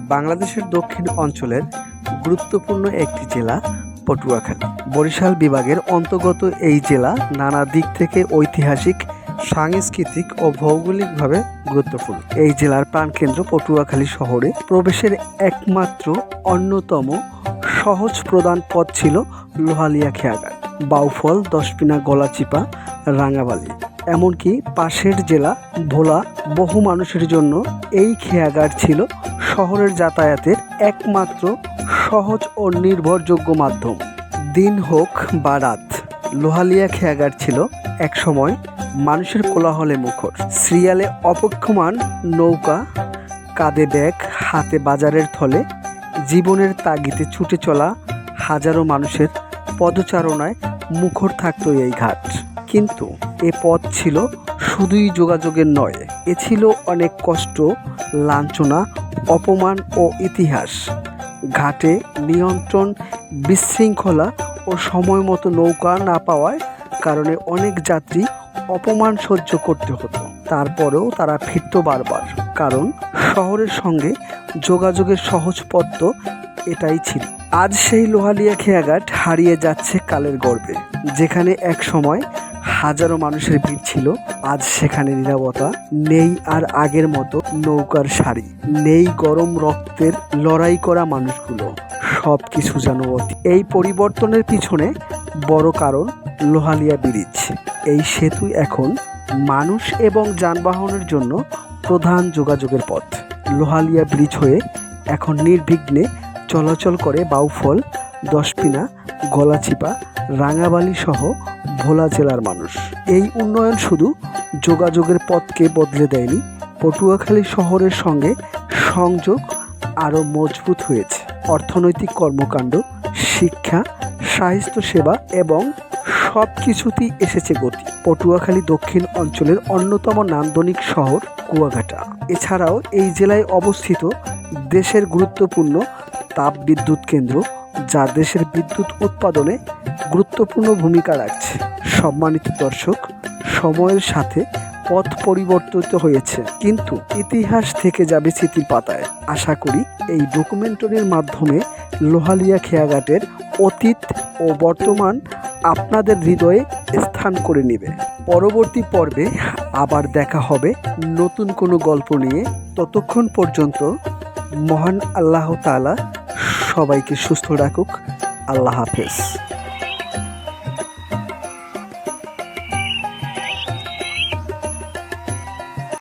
বাংলাদেশের দক্ষিণ অঞ্চলের গুরুত্বপূর্ণ একটি জেলা পটুয়াখালী। বরিশাল বিভাগের অন্তর্গত এই জেলা নানা দিক থেকে ঐতিহাসিক, সাংস্কৃতিক ও ভৌগোলিকভাবে গুরুত্বপূর্ণ। এই জেলার প্রাণকেন্দ্র পটুয়াখালী শহরে প্রবেশের একমাত্র অন্যতম সহজ প্রধান পথ ছিল লোহালিয়া খেয়াঘাট। বাউফল, দশপিনা, গলাচিপা রাঙাবালি এমনকি পাশের জেলা ভোলা বহু মানুষের জন্য এই খেয়াঘাট ছিল শহরের যাতায়াতের একমাত্র সহজ ও নির্ভরযোগ্য মাধ্যম। দিন হোক বা রাত, লোহালিয়া খেয়াগার ছিল একসময় মানুষের কোলাহলে মুখর। সিরিয়ালে অপেক্ষমান নৌকা, কাঁধে ব্যাগ, হাতে বাজারের থলে, জীবনের তাগিদে ছুটে চলা হাজারো মানুষের পদচারণায় মুখর থাকতো এই ঘাট। কিন্তু এ পথ ছিল শুধুই যোগাযোগের নয়, এ ছিল অনেক কষ্ট, লাঞ্ছনা অপমান ও ইতিহাস। ঘাটে নিয়ন্ত্রণ, বিশৃঙ্খলা ও সময় মতো নৌকা না পাওয়ার কারণে অনেক যাত্রী অপমান সহ্য করতে হতো। তারপরেও তারা ফিরত বারবার, কারণ শহরের সঙ্গে যোগাযোগের সহজ পথ তো এটাই ছিল। আজ সেই লোহালিয়া খেয়াঘাট হারিয়ে যাচ্ছে কালের গর্বে, যেখানে এক সময় হাজারো মানুষের ভিড় ছিল। আজ সেখানে নিরাপত্তা নেই আর আগের মতো নৌকার সারি। নেই গরম রক্তের লড়াই করা মানুষগুলো। সব কিছু যেন এই পরিবর্তনের পিছনে বড় কারণ লোহালিয়া ব্রিজ। এই সেতু এখন মানুষ এবং যানবাহনের জন্য প্রধান যোগাযোগের পথ। লোহালিয়া ব্রিজ হয়ে এখন নির্বিঘ্নে চলাচল করে বাউফল, দশপিনা, গলাচিপা রাঙাবালি সহ ভোলা জেলার মানুষ। এই উন্নয়ন শুধু যোগাযোগের পথকে বদলে দেয়নি, পটুয়াখালী শহরের সঙ্গে সংযোগ আরও মজবুত হয়েছে। অর্থনৈতিক কর্মকাণ্ড, শিক্ষা স্বাস্থ্যসেবা এবং সব কিছুতেই এসেছে গতি। পটুয়াখালী দক্ষিণ অঞ্চলের অন্যতম নান্দনিক শহর কুয়াঘাটা। এছাড়াও এই জেলায় অবস্থিত দেশের গুরুত্বপূর্ণ তাপবিদ্যুৎ কেন্দ্র, যা দেশের বিদ্যুৎ উৎপাদনে গুরুত্বপূর্ণ ভূমিকা রাখছে। সম্মানিত দর্শক, সময়ের সাথে পথ পরিবর্তিত হয়েছে, কিন্তু ইতিহাস থেকে যাবে স্মৃতির পাতায়। আশা করি এই ডকুমেন্টারির মাধ্যমে লোহালিয়া খেয়াঘাটের অতীত ও বর্তমান আপনাদের হৃদয়ে স্থান করে নেবে। পরবর্তী পর্বে আবার দেখা হবে নতুন কোনো গল্প নিয়ে। ততক্ষণ পর্যন্ত মহান আল্লাহ তাআলা সবাইকে সুস্থ রাখুক। আল্লাহ হাফেজ।